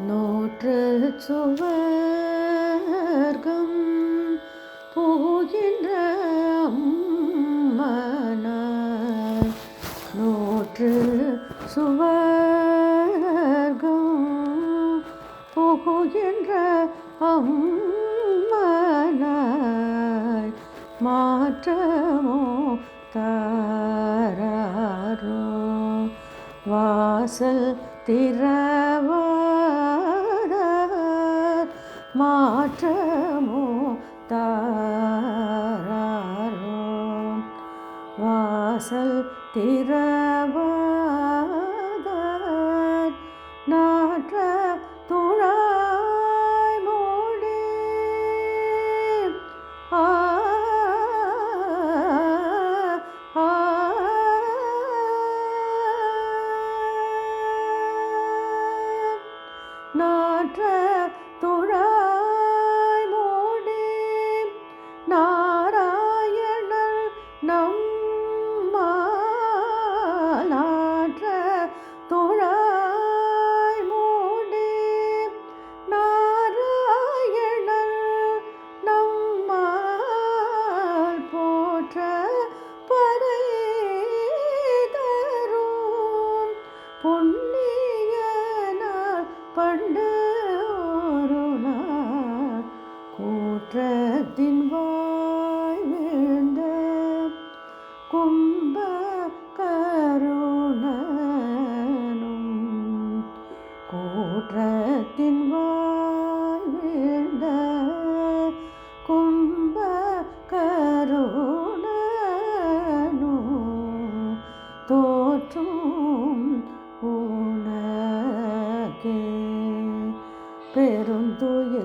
நோற்று சுவர்க்கம் போகின்ற அம்மனாய் நோற்று சுவர்க்கம் போகின்ற அம்மனாய் மாற்றமோ தாரோ வாசல் திறவாதார் மாற்றமோ தாராரோ? வாசல் திறவாதார் நாற்ற கூற்றத்தின் வாய் வீழ்ந்த கும்ப கருணனும் கூற்றத்தின் வாய் வீழ்ந்த கும்ப கருணனும் தோற்றும் உனக்கே பெருந்துயில்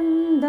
ಚಂದ